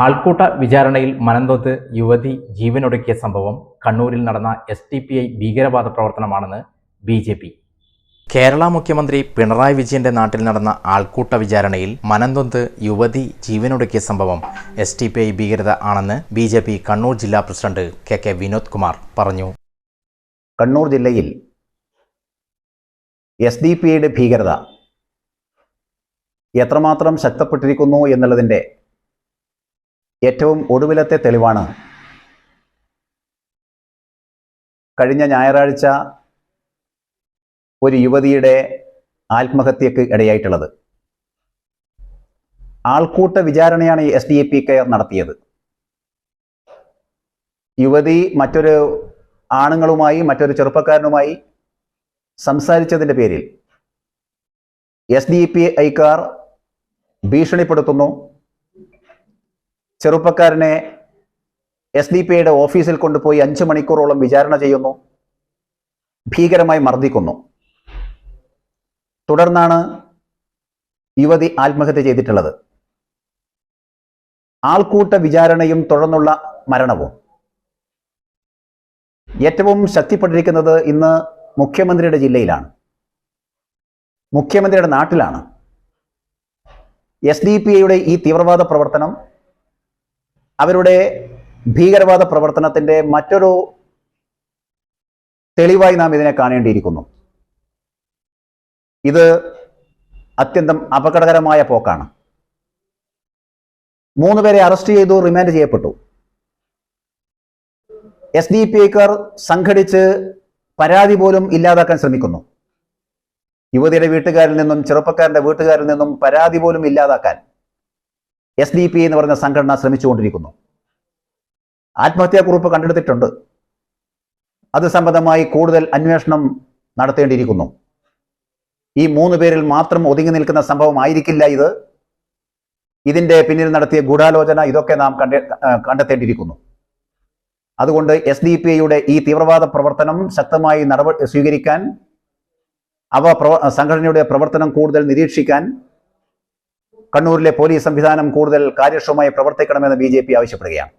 ആൾക്കൂട്ട വിചാരണയിൽ മനന്തോത്ത് യുവതി ജീവനൊടുക്കിയ സംഭവം കണ്ണൂരിൽ നടന്ന എസ് ടി പി ഐ ഭീകരവാദ പ്രവർത്തനമാണെന്ന് ബി ജെ പി. കേരള മുഖ്യമന്ത്രി പിണറായി വിജയന്റെ നാട്ടിൽ നടന്ന ആൾക്കൂട്ട വിചാരണയിൽ മനംതൊന്ത് യുവതി ജീവനൊടുക്കിയ സംഭവം എസ് ടി പി ഐ ഭീകരത ആണെന്ന് ബി ജെ പി കണ്ണൂർ ജില്ലാ president K K Vinod Kumar പറഞ്ഞു. കണ്ണൂർ ജില്ലയിൽ എസ് ഡി പി ഐയുടെ ഭീകരത എത്രമാത്രം ശക്തപ്പെട്ടിരിക്കുന്നു എന്നുള്ളതിന്റെ ഏറ്റവും ഒടുവിലത്തെ തെളിവാണ്. കഴിഞ്ഞ ഞായറാഴ്ച ഒരു യുവതിയുടെ ആത്മഹത്യക്ക് ഇടയായിട്ടുള്ളത്. ആൾക്കൂട്ട വിചാരണയാണ് S D A P K നടത്തിയത്. യുവതി മറ്റൊരു ആണുങ്ങളുമായി മറ്റൊരു ചെറുപ്പക്കാരനുമായി സംസാരിച്ചതിന്റെ പേരിൽ എസ് ഡി പി ഐക്കാർ ഭീഷണിപ്പെടുത്തുന്നു. ചെറുപ്പക്കാരനെ എസ് ഡി പി ഐയുടെ ഓഫീസിൽ കൊണ്ടുപോയി അഞ്ച് മണിക്കൂറോളം വിചാരണ ചെയ്യുന്നു. ഭീകരമായി മർദ്ദിക്കുന്നു. തുടർന്നാണ് യുവതി ആത്മഹത്യ ചെയ്തിട്ടുള്ളത്. ആൾക്കൂട്ട വിചാരണയും തുടർന്നുള്ള മരണവും. ഏറ്റവും ശക്തിപ്പെട്ടിരിക്കുന്നത് ഇന്ന് മുഖ്യമന്ത്രിയുടെ ജില്ലയിലാണ്. മുഖ്യമന്ത്രിയുടെ നാട്ടിലാണ്. എസ് ഡി പി ഐയുടെ ഈ തീവ്രവാദ പ്രവർത്തനം അവരുടെ ഭീകരവാദ പ്രവർത്തനത്തിന്റെ മറ്റൊരു തെളിവായി നാം ഇതിനെ കാണേണ്ടിയിരിക്കുന്നു. ഇത് അത്യന്തം അപകടകരമായ പോക്കാണ്. മൂന്ന് പേരെ അറസ്റ്റ് ചെയ്തു റിമാൻഡ് ചെയ്യപ്പെട്ടു. എസ് ഡി പി ഐക്കാർ സംഘടിച്ച് പരാതി പോലും ഇല്ലാതാക്കാൻ ശ്രമിക്കുന്നു. യുവതിയുടെ വീട്ടുകാരിൽ നിന്നും ചെറുപ്പക്കാരന്റെ വീട്ടുകാരിൽ നിന്നും പരാതി പോലും ഇല്ലാതാക്കാൻ. എസ് ഡി പി എന്ന് പറയുന്ന സംഘടന ശ്രമിച്ചുകൊണ്ടിരിക്കുന്നു. ആത്മഹത്യാക്കുറിപ്പ് കണ്ടെടുത്തിട്ടുണ്ട്. അത് സംബന്ധമായി കൂടുതൽ അന്വേഷണം നടത്തേണ്ടിയിരിക്കുന്നു. ഈ മൂന്ന് പേരിൽ മാത്രം ഒതുങ്ങി നിൽക്കുന്ന സംഭവം ആയിരിക്കില്ല ഇത്. ഇതിന്റെ പിന്നിൽ നടത്തിയ ഗൂഢാലോചന ഇതൊക്കെ നാം കണ്ടെ കണ്ടെത്തേണ്ടിയിരിക്കുന്നു. അതുകൊണ്ട് എസ് ഡി പി ഐയുടെ ഈ തീവ്രവാദ പ്രവർത്തനം ശക്തമായി നടപടി സ്വീകരിക്കാൻ അവ പ്രവ സംഘടനയുടെ പ്രവർത്തനം കൂടുതൽ നിരീക്ഷിക്കാൻ കണ്ണൂരിലെ പോലീസ് സംവിധാനം കൂടുതൽ കാര്യക്ഷമമായി പ്രവർത്തിക്കണമെന്ന് ബി ആവശ്യപ്പെടുകയാണ്